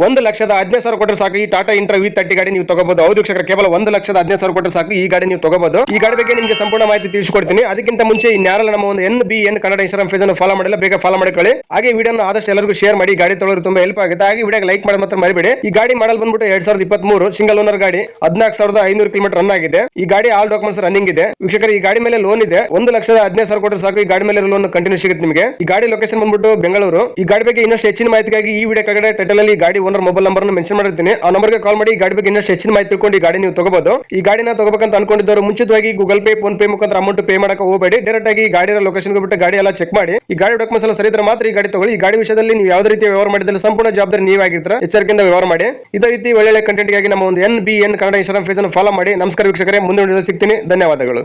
ಒಂದು ಲಕ್ಷದ ಹದಿನೈದು ಸಾವಿರ ಕೊಟ್ಟರೆ ಸಾಕು ಈ ಟಾಟಾ ಇಂಟ್ರಾ ವಿ ತರ್ಟಿ ಗಾಡಿ ನೀವು ತಗೋಬಹುದು ಹೌದು ವೀಕ್ಷಕರ ಕೇವಲ ಒಂದು ಲಕ್ಷದ ಹದಿನೈದು ಸಾವಿರ ಕೊಟ್ಟರೆ ಸಾಕು ಈ ಗಾಡಿ ನೀವು ತಗೋಬಹುದು ಈ ಗಾಡಿ ಬಗ್ಗೆ ನಿಮಗೆ ಸಂಪೂರ್ಣ ಮಾಹಿತಿ ತಿಳಿಸ್ಕೊಡ್ತೀನಿ ಅದಕ್ಕಿಂತ ಮುಂಚೆ ಇನ್ಯಾರಲ್ಲ ನಮ್ಮ ಒಂದು N B N Kannada Instagram page ಅನ್ನು ಫಾಲೋ ಮಾಡಿಲ್ಲ ಬೇಗ ಫಾಲೋ ಮಾಡಿಕೊಳ್ಳಿ ಹಾಗೆ ವಿಡಿಯೋನ ಆದಷ್ಟು ಎಲ್ಲರಿಗೂ ಶೇರ್ ಮಾಡಿ ಗಾಡಿ ತೊಗೊಳ್ಳೋರು ತುಂಬಾ ಹೆಲ್ಪ್ ಆಗುತ್ತೆ ಹಾಗೆ ವಿಡಿಯೋಗೆ ಲೈಕ್ ಮಾಡಿ ಮಾತ್ರ ಮರಿಬೇಡಿ ಈ ಗಾಡಿ ಮಾಡಲ್ ಬಂದ್ಬಿಟ್ಟು ಎರಡ್ ಸಾವಿರದ ಇಪ್ಪತ್ಮೂರು ಸಿಂಗಲ್ ಓನರ್ ಗಾಡಿ ಹದಿನಾಲ್ಕು ಸಾವಿರದ ಐನೂರು ಕಿಲೋಮೀಟರ್ ರನ್ ಆಗಿದೆ ಈ ಗಾಡಿ ಆಲ್ ಡಾಕ್ಯುಮೆಂಟ್ಸ್ ರನ್ನಿಂಗ್ ಇದೆ ವೀಕ್ಷಕರ ಈ ಗಾಡಿ ಮೇಲೆ ಲೋನ್ ಇದೆ ಒಂದು ಲಕ್ಷದ ಹದಿನೈದು ಸಾವಿರ ಕೊಟ್ಟರೆ ಸಾಕು ಈ ಗಾಡಿ ಮೇಲೆ ಲೋನ್ ಕಂಟಿನ್ಯೂ ಸಿಗುತ್ತೆ ನಿಮಗೆ ಈ ಗಾಡಿ ಲೊಕೇಶನ್ ಬಂದ್ಬಿಟ್ಟು ಬೆಂಗಳೂರು ಈ ಗಾಡಿ ಬಗ್ಗೆ ಇನ್ನಷ್ಟು ಹೆಚ್ಚಿನ ಮಾಹಿತಿಗಾಗಿ ಈ ವಿಡಿಯೋ ಕೆಳಗಡೆ ಟೈಟಲ್ ಅಲ್ಲಿ ಗಾಡಿ ಓನರ್ ಮೊಬೈಲ್ ನಂಬರ್ ಮೆನ್ಷನ್ ಮಾಡಿರ್ತೀನಿ. ಆ ನಂಬರ್ಗೆ ಕಾಲ್ ಮಾಡಿ ಗಾಡಿ ಬಗ್ಗೆ ಇನ್ನಷ್ಟು ಹೆಚ್ಚಿನ ಮಾಹಿತಿ ತಿಳ್ಕೊಂಡು ಈ ಗಾಡಿ ನೀವು ತಗೋಬಹುದು ಈ ಗಾಡಿನ ತಗೋಬೇಕಂತ ಅನ್ಕೊಂಡಿದ್ದವರು ಮುಂಚಿತವಾಗಿ ಗೂಗಲ್ ಪೇ ಫೋನ್ ಪೇ ಮುಖಾಂತರ ಅಮೌಂಟ್ ಪೇ ಮಾಡಕ್ಕೆ ಹೋಗಬೇಡಿ. ಡೈರೆಕ್ಟ್ ಆಗಿ ಗಾಡಿಯ ಲೊಕೇಶನ್ ಬಿಟ್ಟು ಗಾಡಿ ಎಲ್ಲ ಚೆಕ್ ಮಾಡಿ. ಈ ಗಾಡಿ ಡಾಕ್ಯುಮೆಂಟ್ಸ್ ಎಲ್ಲ ಸರಿ ಮಾತ್ರ ಈ ಗಾಡಿ ತಗೊಳ್ಳಿ. ಈ ಗಾಡಿ ವಿಷಯದಲ್ಲಿ ನೀವು ಯಾವುದೇ ರೀತಿ ವ್ಯವಹಾರ ಮಾಡಿದ್ರೆ ಸಂಪೂರ್ಣ ಜವಾಬ್ದಾರಿ ನೀವಾಗಿರ್ತಾರೆ ಎಚ್ಚರಿಕೆಯಿಂದ ವ್ಯವಹಾರ ಮಾಡಿ. ಇದೇ ರೀತಿ ಒಳ್ಳೆ ಕಂಟೆಂಟ್ಗಾಗಿ ನಮ್ಮ ಒಂದು N B N Kannada Instagram face ಅನ್ನು ಫಾಲೋ ಮಾಡಿ. ನಮಸ್ಕಾರ ವೀಕ್ಷಕರೇ. ವಿಡಿಯೋ ಸಿಗ್ತೀನಿ. ಧನ್ಯವಾದಗಳು.